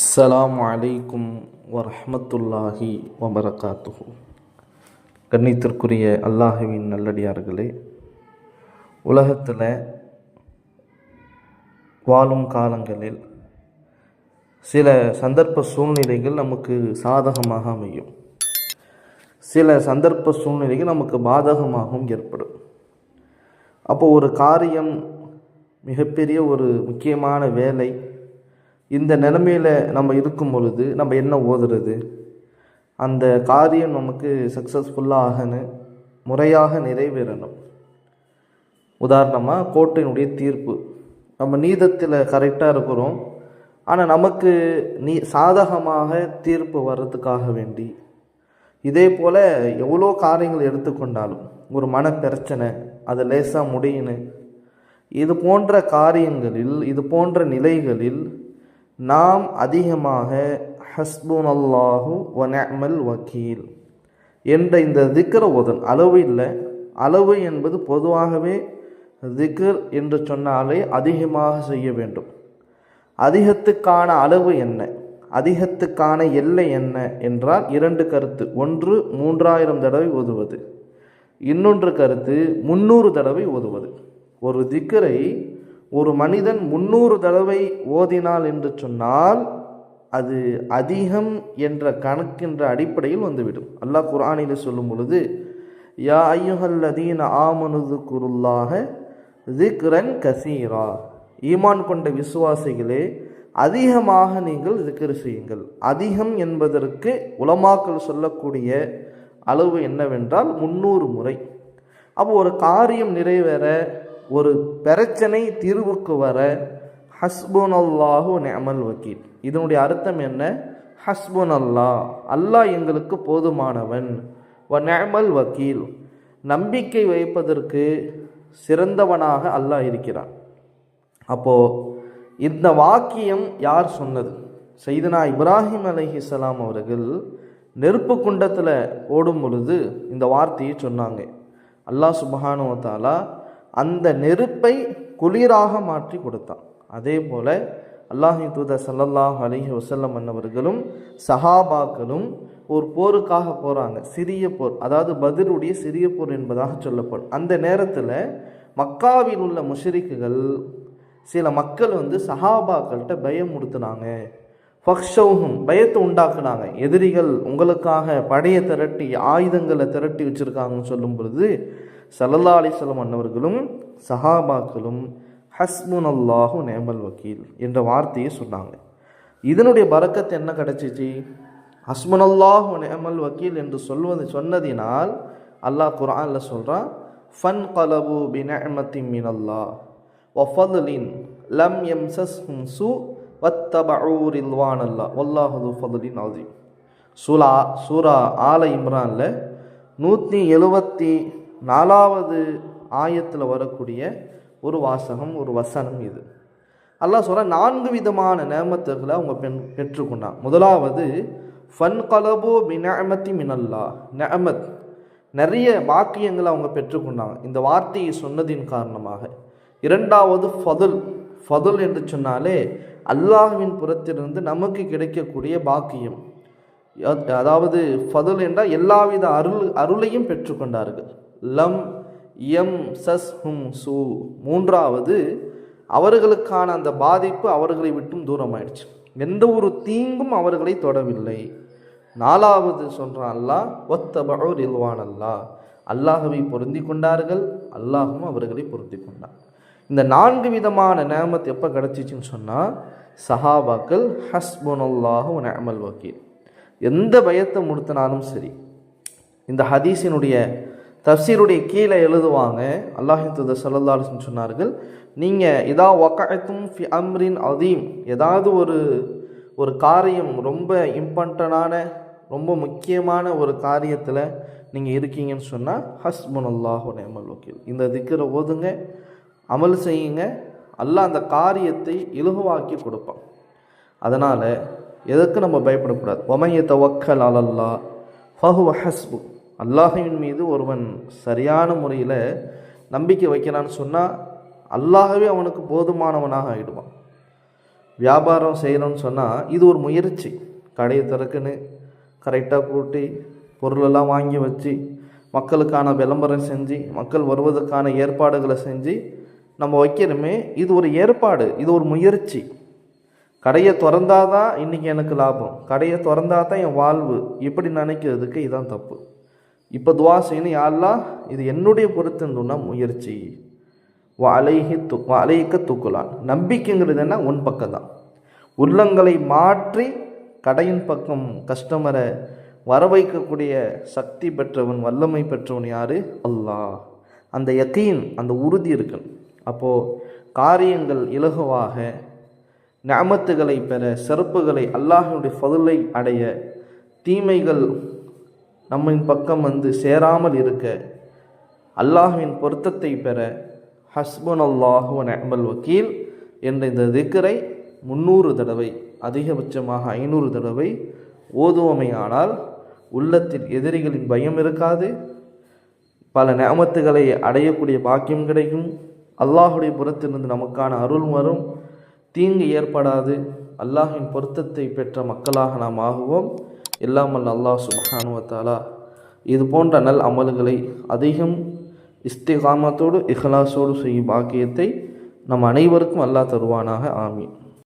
அஸ்லாம் வலைக்கும் வரமத்துல்லாஹி வபரகாத்துஹு. கண்ணித்திற்குரிய அல்லாஹுவின் நல்லடியார்களே உலகத்தில் வாழும் காலங்களில் சில சந்தர்ப்ப சூழ்நிலைகள் நமக்கு சாதகமாக அமையும். சில சந்தர்ப்ப சூழ்நிலைகள் நமக்கு பாதகமாகவும் ஏற்படும். அப்போ ஒரு காரியம் மிகப்பெரிய ஒரு முக்கியமான வேலை இந்த நிலமையில் நம்ம இருக்கும் பொழுது நம்ம என்ன ஓதுறது? அந்த காரியம் நமக்கு சக்ஸஸ்ஃபுல்லாக ஆகணும் முறையாக நிறைவேறணும். உதாரணமாக கோர்ட்டினுடைய தீர்ப்பு. நம்ம நீதத்தில் கரெக்டாக இருக்கிறோம். ஆனால் நமக்கு நீ சாதகமாக தீர்ப்பு வர்றதுக்காக வேண்டி. இதே போல் எவ்வளோ காரியங்கள் எடுத்துக்கொண்டாலும் ஒரு மன பிரச்சனை அதை லேசாக முடியணும் இது போன்ற காரியங்களில் இது போன்ற நிலைகளில் நாம் அதிகமாக ஹஸ்புன் அல்லாஹு வக்கீல் என்ற இந்த திக்ர ஓதன் அளவு இல்லை. அளவு என்பது பொதுவாகவே திக்ர் என்று சொன்னாலே அதிகமாக செய்ய வேண்டும். அதிகத்துக்கான அளவு என்ன? அதிகத்துக்கான எல்லை என்ன என்றால் இரண்டு கருத்து. ஒன்று மூன்றாயிரம் தடவை ஓதுவது. இன்னொன்று கருத்து முன்னூறு தடவை ஓதுவது. ஒரு திக்கரை ஒரு மனிதன் முன்னூறு தடவை ஓதினாள் என்று சொன்னால் அது அதிகம் என்ற கணக்கின்ற அடிப்படையில் வந்துவிடும். அல்லாஹ் குரானில் சொல்லும் பொழுது யா ஐயுஹல்லதீன ஆமனுது குருல்லாக திக்ரன் கசீரா. ஈமான் கொண்ட விசுவாசிகளே அதிகமாக நீங்கள் திக்ர் செய்யுங்கள். அதிகம் என்பதற்கு உலமாக்கள் சொல்லக்கூடிய அளவு என்னவென்றால் முன்னூறு முறை. அப்போ ஒரு காரியம் நிறைவேற ஒரு பிரச்சனை தீர்வுக்கு வர ஹஸ்புன் அல்லாஹு நெமல் வக்கீல். இதனுடைய அர்த்தம் என்ன? ஹஸ்புன் அல்லாஹ் அல்லாஹ் எங்களுக்கு போதுமானவன். வ வக்கீல். நம்பிக்கை வைப்பதற்கு சிறந்தவனாக அல்லாஹ் இருக்கிறான். அப்போது இந்த வாக்கியம் யார் சொன்னது? செய்தனா இப்ராஹிம் அலைஹிஸ்ஸலாம் அவர்கள் நெருப்பு குண்டத்தில் ஓடும் பொழுது இந்த வார்த்தையை சொன்னாங்க. அல்லாஹ் சுபஹானுவத்தாலா அந்த நெருப்பை குளிராக மாற்றி கொடுத்தான். அதே போல் அல்லாஹி தூதர் சல்லல்லாஹ் அலிஹி வசல்லம் அன்னவர்களும் சஹாபாக்களும் ஒரு போருக்காக போகிறாங்க சிறிய போர் அதாவது பதிலுடைய சிறிய போர் என்பதாக சொல்லப்படும். அந்த நேரத்தில் மக்காவில் உள்ள முஷரிக்குகள் சில மக்கள் வந்து சஹாபாக்கள்கிட்ட பயம் உடுத்துனாங்க. ஃபக்ஷௌஹும் பயத்தை உண்டாக்குனாங்க. எதிரிகள் உங்களுக்காக படையை திரட்டி ஆயுதங்களை திரட்டி வச்சுருக்காங்கன்னு சொல்லும் பொழுது சல்லல்லா அலிஸ்லம் அன்னவர்களும் சஹாபாக்களும் ஹஸ்முன் அல்லாஹு நேமல் வக்கீல் என்ற வார்த்தையை சொன்னாங்க. இதனுடைய பறக்கத்து என்ன கிடச்சிச்சு? ஹஸ்முன் அல்லாஹு நேமல் வக்கீல் என்று சொல்வது சொன்னதினால் அல்லாஹ் குரானில் சொல்கிறான் ஃபன் கலபு பினமத்தி மின் அல்லாஹ் வஃபதுலின் லம் எம்சஸ்ஹும் சு வத்தபூர் இல்வான் அல்லா வல்லாஹது ஃபதுலின் அதி சூலா சூரா ஆல இம்ரானில் நூற்றி எழுபத்தி நாலாவது ஆயத்தில் வரக்கூடிய ஒரு வாசகம் ஒரு வசனம் இது. அல்லாஹ் சொல்கிற நான்கு விதமான நேமத்துகளை அவங்க பெண் பெற்றுக்கொண்டான். முதலாவது ஃபன் கலபோ பினமத்தி மினல்லா. நேமத் நிறைய பாக்கியங்களை அவங்க பெற்றுக்கொண்டாங்க. இந்த வார்த்தையை சொன்னதின் காரணமாக. இரண்டாவது ஃபதுல். ஃபதுல் என்று சொன்னாலே அல்லாஹுவின் புறத்திலிருந்து நமக்கு கிடைக்கக்கூடிய பாக்கியம். அதாவது ஃபதுல் என்றால் எல்லாவித அருள் அருளையும் பெற்றுக்கொண்டார்கள். லம் எம் சஸ் ஹும் சு. மூன்றாவது அவர்களுக்கான அந்த பாதிப்பு அவர்களை விட்டும் தூரமாயிடுச்சு. எந்த ஒரு தீங்கும் அவர்களை தொடவில்லை. நாலாவது சொல்கிறான் அல்லாஹ் ஒத்த பகவர் இல்வான் அல்லாஹ். அல்லாஹவை பொருந்தி கொண்டார்கள் அல்லாஹும் அவர்களை பொருந்தி கொண்டார் இந்த நான்கு விதமான நேமத் எப்போ கிடச்சிச்சின்னு சொன்னால் சஹாபாக்கள் ஹஸ்புனல்லாஹு நேமல் வக்கீல். எந்த பயத்தை முடுத்தினாலும் சரி இந்த ஹதீஸினுடைய தப்சீருடைய கீழே எழுதுவாங்க. அல்லாஹின் தூதர் சல்லல்லாஹுன்னு சொன்னார்கள் நீங்கள் இதா ஒக்காயத்தும் ஃபி அம்ரின் அதீம் ஏதாவது ஒரு ஒரு காரியம் ரொம்ப இம்பார்ட்டனான ரொம்ப முக்கியமான ஒரு காரியத்தில் நீங்கள் இருக்கீங்கன்னு சொன்னால் ஹஸ்புன் அல்லாஹு நேமல் வக்கீல். இந்த திக்கிற ஓதுங்க அமல் செய்யுங்க. அல்லாஹ் அந்த காரியத்தை இலகுவாக்கி கொடுப்பான். அதனால் எதற்கு நம்ம பயப்படக்கூடாது. ஒமைய ஒக்கல் அலல்லா ஃபஹு ஹஸ்பு. அல்லாஹின் மீது ஒருவன் சரியான முறையில் நம்பிக்கை வைக்கிறான்னு சொன்னால் அல்லாஹவே அவனுக்கு போதுமானவனாக ஆகிடுவான் வியாபாரம் செய்கிறோன்னு சொன்னால் இது ஒரு முயற்சி. கடையை திறக்குன்னு கரெக்டாக கூட்டி பொருளெல்லாம் வாங்கி வச்சு மக்களுக்கான விளம்பரம் செஞ்சு மக்கள் வருவதற்கான ஏற்பாடுகளை செஞ்சு நம்ம வைக்கிறோமே இது ஒரு ஏற்பாடு இது ஒரு முயற்சி. கடையை திறந்தாதான் இன்றைக்கி எனக்கு லாபம். கடையை திறந்தாதான் என் வாழ்வு. இப்படி நினைக்கிறதுக்கு இதுதான் தப்பு. இப்போ துவா செய்யணும் யாரெல்லாம் இது என்னுடைய பொறுத்துன்னா முயற்சி. அலைஹி து அலைக்க தூக்கலான். நம்பிக்கைங்கிறது என்ன? உன் பக்கம் தான். உள்ளங்களை மாற்றி கடையின் பக்கம் கஸ்டமரை வர வைக்கக்கூடிய சக்தி பெற்றவன் வல்லமை பெற்றவன் யார்? அல்லாஹ். அந்த யக்கீன் அந்த உறுதி இருக்கணும் அப்போது காரியங்கள் இலகுவாக ஞாமத்துகளை பெற சிறப்புகளை அல்லாஹினுடைய பதிலை அடைய தீமைகள் நம்மின் பக்கம் வந்து சேராமல் இருக்க. அல்லாஹுவின் பொருத்தத்தை பெற ஹஸ்பன் அல்லாஹு நெமல் வக்கீல் என்ற இந்த திக்கரை முந்நூறு தடவை அதிகபட்சமாக ஐநூறு தடவை ஓதுவமையானால் உள்ளத்தில் எதிரிகளின் பயம் இருக்காது. பல நேமத்துகளை அடையக்கூடிய பாக்கியம் கிடைக்கும். அல்லாஹுடைய புறத்திலிருந்து நமக்கான அருள் வரும். தீங்கு ஏற்படாது. அல்லாஹின் பொருத்தத்தை பெற்ற மக்களாக நாம் ஆகுவோம். இல்லாமல் அல்லாஹ் சுபஹானுவத்தாலா இது போன்ற நல் அமல்களை அதிகம் இஸ்திகாமத்தோடு இஹ்லாஸோடு செய்யும் பாக்கியத்தை நம் அனைவருக்கும் அல்லாஹ் தருவானாக. ஆமீன்.